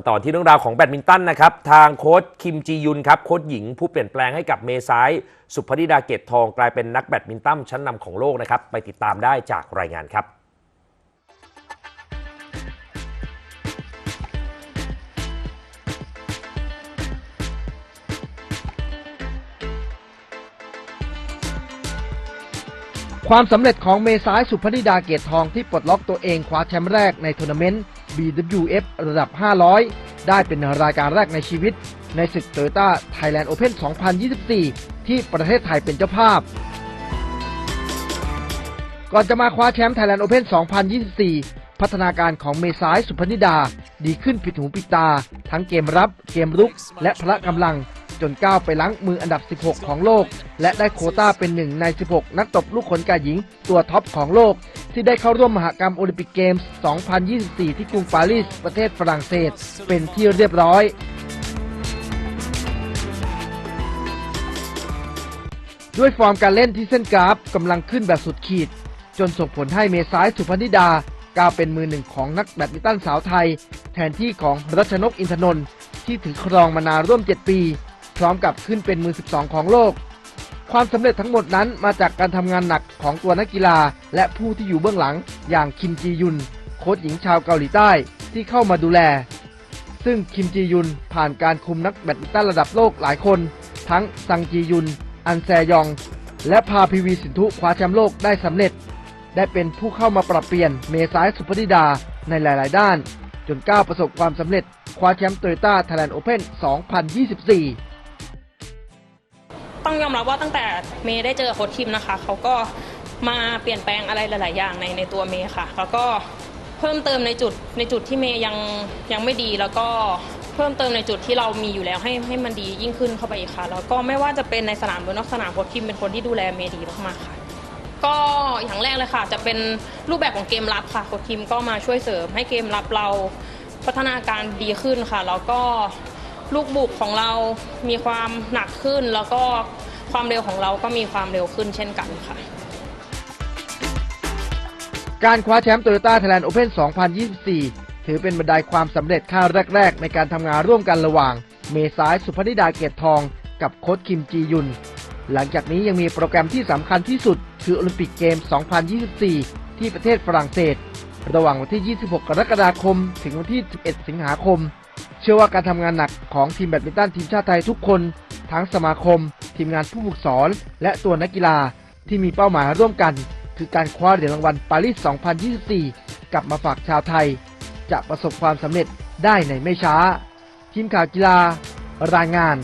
มาต่อที่เรื่องราวของแบดมินตันนะครับ ทางโค้ชคิมจียุนครับโค้ชหญิงผู้เปลี่ยนแปลงให้กับเมซ้าย สุพธิดาเกตทองกลายเป็นนักแบดมินตันชั้นนำของโลกนะครับ ไปติดตามได้จากรายงานครับความสำเร็จของเมษายสุพนิดาเกตทองที่ปลดล็อกตัวเองคว้าแชมป์แรกในทัวร์นาเมนต์ BWF ระดับ 500 ได้เป็นรายการแรกในชีวิต ในศึกโตโยต้าไทยแลนด์โอเพน2024 ที่ประเทศไทยเป็นเจ้าภาพ ก่อนจะมาคว้าแชมป์ไทยแลนด์โอเพน2024 พัฒนาการของเมษายสุพนิดา ดีขึ้นผิดหูผิดตา ทั้งเกมรับ เกมรุก และพละกำลังจนก้าวไปล้างมืออันดับ 16 ของโลก และได้โคต้าเป็นหนึ่งใน 16 นักตบลูกขนกาหญิงตัวท็อปของโลก ที่ได้เข้าร่วมมหกรรมโอลิมปิกเกมส์ 2024 ที่กรุงปารีส ประเทศฝรั่งเศส เป็นที่เรียบร้อย ด้วยฟอร์มการเล่นที่เส้นกราฟกำลังขึ้นแบบสุดขีด จนส่งผลให้เมษายสุพนิดาก้าวเป็นมือหนึ่งของนักแบดมินตันสาวไทย แทนที่ของรัชนกอินทนนท์ที่ถือครองมานานร่วม 7 ปี พร้อมกับขึ้นเป็นมือ 12 ของโลก ความสำเร็จทั้งหมดนั้นมาจากการทำงานหนักของตัวนักกีฬา และผู้ที่อยู่เบื้องหลังอย่างคิมจียุน โค้ชหญิงชาวเกาหลีใต้ที่เข้ามาดูแล ซึ่งคิมจียุนผ่านการคุมนักแบดมินตันระดับโลกหลายคน ทั้งซังจียุน อันแซยอง และพาพีวีสินธุคว้าแชมป์โลกได้สำเร็จ ได้เป็นผู้เข้ามาปรับเปลี่ยนเมษายสุพธิดาในหลาย ๆ ด้าน จนก้าวประสบความสำเร็จคว้าแชมป์โตโยต้าไทยแลนด์โอเพ่น2024 ต้องยอมรับว่าตั้งแต่เมย์ได้เจอโค้ชทิมนะคะเขาก็มาเปลี่ยนแปลงอะไรหลาย ๆ อย่างในในตัวเมย์ค่ะ แล้วก็เพิ่มเติมในจุดในจุดที่เมย์ยังยังไม่ดีแล้วก็เพิ่มเติมในจุดที่เรามีอยู่แล้วให้ให้มันดียิ่งขึ้นเข้าไปอีกค่ะ แล้วก็ไม่ว่าจะเป็นในสนามหรือนอกสนามโค้ชทิมเป็นคนที่ดูแลเมย์ดีมากๆค่ะ ก็อย่างแรกเลยค่ะ จะเป็นรูปแบบของเกมรับค่ะโค้ชทิมก็มาช่วยเสริมให้เกมรับเราพัฒนาการดีขึ้นค่ะแล้วก็ ลูกบุกของเรามีความหนักขึ้น แล้วก็ความเร็วของเราก็มีความเร็วขึ้นเช่นกันค่ะ การคว้าแชมป์โตโยต้าไทยแลนด์โอเพน2024 ถือเป็นบันไดความสำเร็จขั้นแรก ๆ ในการทำงานร่วมกันระหว่าง เมษายสุพนิดาเกตทอง กับโค้ชคิมจียุน หลังจากนี้ยังมีโปรแกรมที่สำคัญที่สุด คือโอลิมปิกเกม 2024 ที่ประเทศฝรั่งเศส ระหว่างวันที่ 26 กรกฎาคม ถึงวันที่ 11 สิงหาคม ชื่อว่าการทำงานหนักของทีมแบดมินตันทีมชาติไทยทุกคน ทั้งสมาคม ทีมงานผู้ฝึกสอน และตัวนักกีฬาที่มีเป้าหมายร่วมกัน คือการคว้าเหรียญรางวัลปารีส 2024 กลับมาฝากชาวไทย จะประสบความสำเร็จได้ในไม่ช้า ทีมข่าวกีฬารายงาน